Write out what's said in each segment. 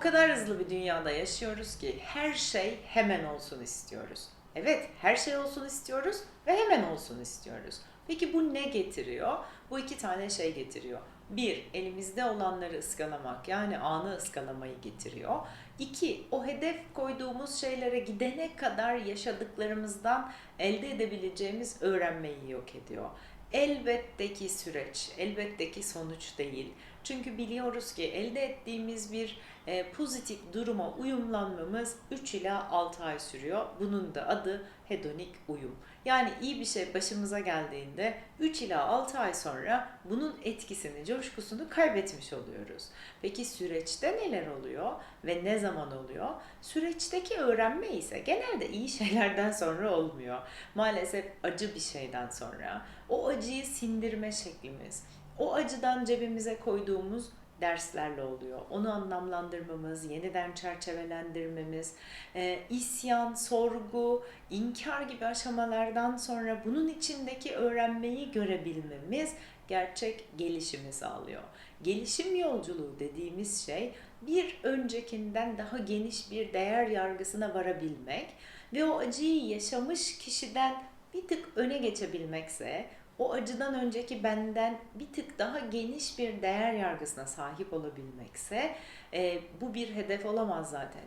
O kadar hızlı bir dünyada yaşıyoruz ki her şey hemen olsun istiyoruz. Evet, her şey olsun istiyoruz ve hemen olsun istiyoruz. Peki bu ne getiriyor? Bu iki tane şey getiriyor. Bir, elimizde olanları ıskalamak yani anı ıskalamayı getiriyor. İki, o hedef koyduğumuz şeylere gidene kadar yaşadıklarımızdan elde edebileceğimiz öğrenmeyi yok ediyor. Elbette ki süreç, elbette ki sonuç değil. Çünkü biliyoruz ki elde ettiğimiz bir e, pozitif duruma uyumlanmamız 3 ila 6 ay sürüyor. Bunun da adı hedonik uyum. Yani iyi bir şey başımıza geldiğinde 3 ila 6 ay sonra bunun etkisini, coşkusunu kaybetmiş oluyoruz. Peki süreçte neler oluyor ve ne zaman oluyor? Süreçteki öğrenme ise genelde iyi şeylerden sonra olmuyor. Maalesef acı bir şeyden sonra. O acıyı sindirme şeklimiz, o acıdan cebimize koyduğumuz derslerle oluyor. Onu anlamlandırmamız, yeniden çerçevelendirmemiz, e, isyan, sorgu, inkar gibi aşamalardan sonra bunun içindeki öğrenmeyi görebilmemiz gerçek gelişimi sağlıyor. Gelişim yolculuğu dediğimiz şey bir öncekinden daha geniş bir değer yargısına varabilmek ve o acıyı yaşamış kişiden bir tık öne geçebilmekse o acıdan önceki benden bir tık daha geniş bir değer yargısına sahip olabilmekse e, bu bir hedef olamaz zaten.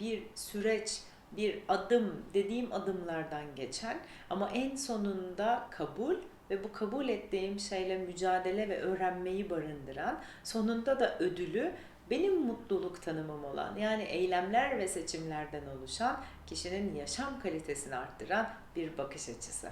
Bir süreç, bir adım dediğim adımlardan geçen ama en sonunda kabul ve bu kabul ettiğim şeyle mücadele ve öğrenmeyi barındıran sonunda da ödülü benim mutluluk tanımım olan yani eylemler ve seçimlerden oluşan kişinin yaşam kalitesini arttıran bir bakış açısı.